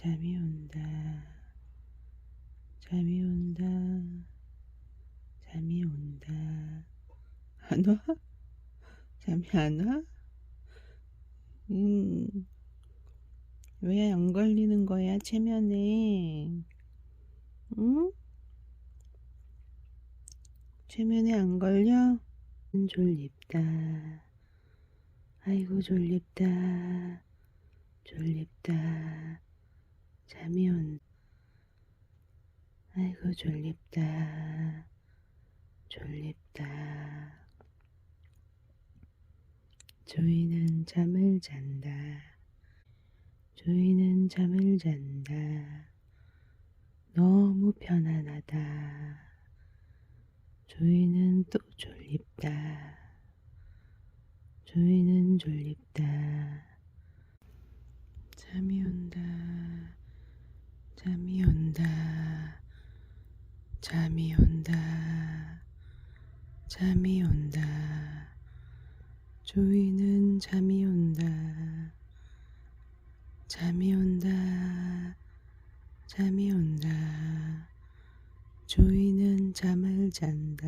잠이 온다. 잠이 온다. 잠이 온다. 안 와? 잠이 안 와? 음, 왜 안 걸리는 거야, 체면에? 응? 체면에 안 걸려? 음, 졸립다. 아이고, 졸립다. 졸립다. 잠이 온. 아이고, 졸립다. 졸립다. 조이는 잠을 잔다. 조이는 잠을 잔다. 너무 편안하다. 조이는 또 졸립다. 조이는 졸립다. 잠이 온다. 잠이 온다. 잠이 온다. 잠이 온다. 조이는 잠이 온다. 잠이 온다. 잠이 온다. 조이는 잠을 잔다.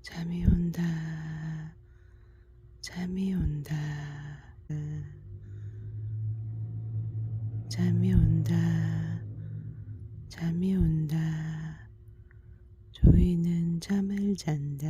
잠이 온다. 잠이 온다. 잠이 온다. 잠이 온다. 조이는 잠을 잔다.